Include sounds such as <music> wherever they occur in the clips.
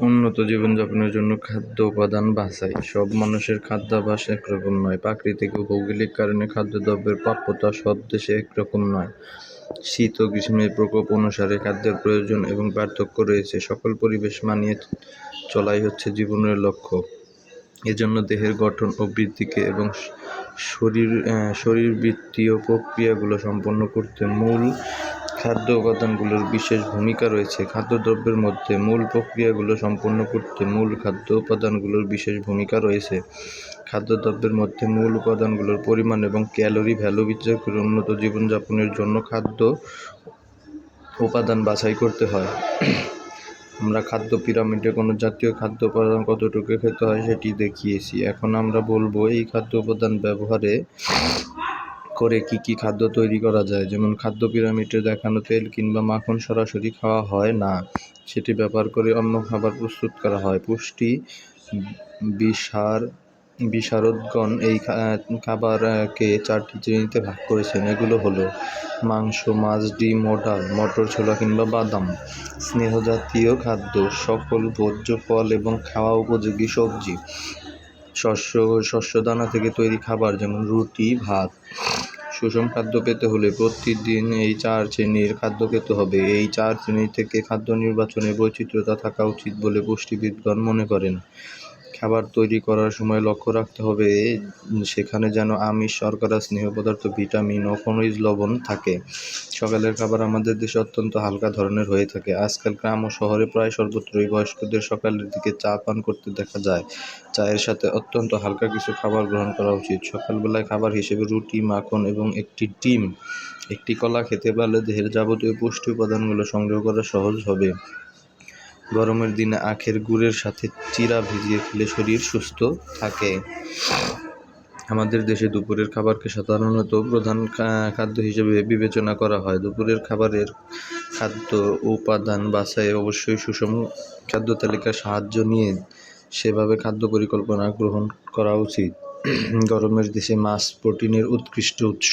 উন্নত জীবনযাপনের জন্য খাদ্য উপাদান বাছাই। সব মানুষের খাদ্যাভ্যাস একরকম নয়। প্রাকৃতিক ও ভৌগোলিক কারণে খাদ্যদ্রব্যের প্রাপ্যতা সব দেশে একরকম নয়। শীত ও গ্রীষ্মের প্রকোপ অনুসারে খাদ্যের প্রয়োজন এবং পার্থক্য রয়েছে। সকল পরিবেশ মানিয়ে চলাই হচ্ছে জীবনের লক্ষ্য। এজন্য দেহের গঠন ও বৃদ্ধিকে এবং শরীর শরীরবৃত্তীয় প্রক্রিয়াগুলো সম্পন্ন করতে মূল খাদ্য উপাদানগুলোর বিশেষ ভূমিকা রয়েছে। খাদ্যদ্রব্যের মধ্যে মূল প্রক্রিয়াগুলো সম্পন্ন করতে মূল খাদ্য উপাদানগুলোর বিশেষ ভূমিকা রয়েছে। খাদ্যদ্রব্যের মধ্যে মূল উপাদানগুলোর পরিমাণ এবং ক্যালোরি ভ্যালু বিচার করে উন্নত জীবনযাপনের জন্য খাদ্য উপাদান বাছাই করতে হয়। আমরা খাদ্য পিরামিডে কোনো জাতীয় খাদ্য উপাদান কতটুকু খেতে হয় সেটি দেখিয়েছি। এখন আমরা বলব, এই খাদ্য উপাদান ব্যবহারে করে কি কি খাদ্য তৈরি করা যায়? যেমন খাদ্য পিরামিডে দেখানো তেল কিংবা মাখন সরাসরি খাওয়া হয় না, সেটি ব্যবহার করে অন্য খাবার প্রস্তুত করা হয়। পুষ্টি বিসার বিশারদগণ এই খাবারকে চারটি শ্রেণীতে ভাগ করেছেন। এগুলো হলো মাংস, মাছ, ডিম ডাল মটর ছোলা কিংবা বাদাম। স্নেহজাতীয় খাদ্য, সকল ভোজ্য ফল এবং খাওয়া উপযোগী সবজি। শস্য শস্য দানা থেকে তৈরি খাবার যেমন রুটি, ভাত। সুষম খাদ্য পেতে হলে প্রতিদিন এই চার শ্রেণির খাদ্য খেতে হবে। এই চার শ্রেণি থেকে খাদ্য নির্বাচনে বৈচিত্র্যতা থাকা উচিত বলে পুষ্টিবিদগণ মনে করেন। খাবার তৈরি করার সময় লক্ষ্য রাখতে হবে, সেখানে যেন আমিষ, শর্করা, স্নেহ পদার্থ, ভিটামিন ও খনিজ লবণ থাকে। সকালের খাবার আমাদের দেশে অত্যন্ত হালকা ধরনের হয়ে থাকে। আজকাল গ্রাম ও শহরে প্রায় সর্বত্রই বয়স্কদের সকালের দিকে চা পান করতে দেখা যায়। চায়ের সাথে অত্যন্ত হালকা কিছু খাবার গ্রহণ করা উচিত। সকালবেলায় খাবার হিসেবে রুটি, মাখন এবং একটি ডিম, একটি কলা খেতে পারলে দেহের যাবতীয় পুষ্টি উপাদানগুলো সংগ্রহ করা সহজ হবে। গরমের দিনে আখের গুড়ের সাথে চিরা ভিজিয়ে খেলে শরীর সুস্থ থাকে। আমাদের দেশে দুপুরের খাবারকে সাধারণত প্রধান খাদ্য হিসেবে বিবেচনা করা হয়। দুপুরের খাবারের খাদ্য উপাদান বাছাই অবশ্যই সুষম খাদ্য তালিকার সাহায্য নিয়ে সেভাবে খাদ্য পরিকল্পনা গ্রহণ করা উচিত। <clears throat> গরমের দেশে মাছ প্রোটিনের উৎকৃষ্ট উৎস।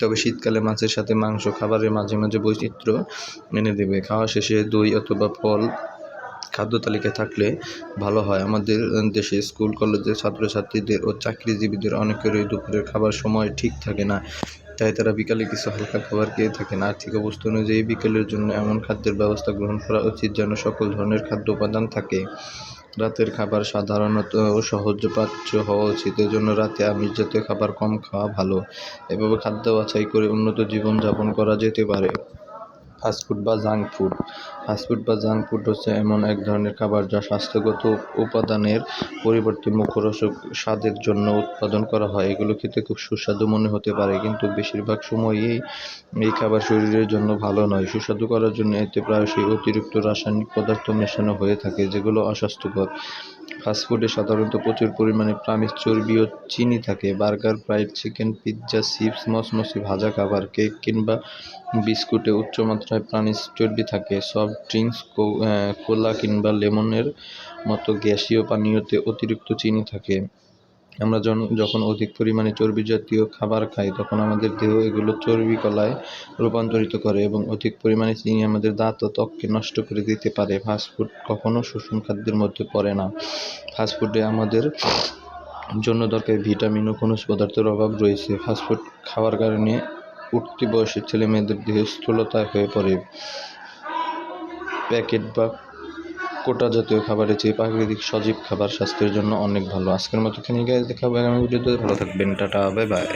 তবে শীতকালে মাছের সাথে মাংস, খাবারের মাঝে মাঝে বৈচিত্র্য এনে দেবে। খাওয়া শেষে দই অথবা ফল খাদ্য তালিকায় থাকলে ভালো হয়। আমাদের দেশে স্কুল, কলেজের ছাত্রছাত্রীদের ও চাকরিজীবীদের অনেকেরই দুপুরের খাবার সময় ঠিক থাকে না, তাই তারা বিকালে কিছু হালকা খাবার খেয়ে থাকেন। আর্থিক অবস্থা অনুযায়ী বিকেলের জন্য এমন খাদ্যের ব্যবস্থা গ্রহণ করা উচিত যেন সকল ধরনের খাদ্য উপাদান থাকে। রাতের খাবার সাধারণত সহজপাচ্য হওয়া উচিত। এজন্য রাতে আমিষ জাতীয় খাবার কম খাওয়া ভালো। এভাবে খাদ্য বাছাই করে উন্নত জীবনযাপন করা যেতে পারে। ফাস্টফুড বা জাঙ্ক ফুড ফাস্টফুড বা জাঙ্ক ফুড হচ্ছে এমন এক ধরনের খাবার যা স্বাস্থ্যগত উপাদানের পরিবর্তে মুখরোচক স্বাদের জন্য উৎপাদন করা হয়। এগুলো খেতে খুব সুস্বাদু মনে হতে পারে, কিন্তু বেশিরভাগ সময়ই এই খাবার শরীরের জন্য ভালো নয়। সুস্বাদু করার জন্য এতে প্রায়শই অতিরিক্ত রাসায়নিক পদার্থ মেশানো হয়ে থাকে, যেগুলো অস্বাস্থ্যকর। ফাস্টফুডে সাধারণত প্রচুর পরিমাণে প্রাণীর চর্বি ও চিনি থাকে। Burger, fried chicken, pizza, chips মচমচে ভাজা খাবার, কেক কিংবা বিস্কুটে উচ্চমাত্রায় প্রাণীর চর্বি থাকে। সফট ড্রিঙ্কস কোলা কিংবা লেমনের মতো গ্যাসীয় পানীয়তে অতিরিক্ত চিনি থাকে। আমরা যখন অধিক পরিমাণে চর্বি জাতীয় খাবার খাই, তখন আমাদের দেহ এগুলো চর্বি কলায় রূপান্তরিত করে এবং অধিক পরিমাণে চিনি আমাদের দাঁত ও ত্বককে নষ্ট করে দিতে পারে। ফাস্টফুড কখনো সুষম খাদ্যের মধ্যে পড়ে না। ফাস্টফুডে আমাদের জন্য দরকার ভিটামিন ও খনিজ পদার্থের অভাব রয়েছে। ফাস্টফুড খাওয়ার কারণে উঠতি বয়সের ছেলে মেয়েদের দেহে স্থূলতায় হয়ে পড়ে। প্যাকেট বা কোটা জাতীয় খাবারের চেয়ে প্রাকৃতিক সজীব খাবার স্বাস্থ্যের জন্য অনেক ভালো। আজকের মতো গাইজ দেখাবো আগামী ভিডিওতে। ভালো থাকবেন, টাটা বাই বাই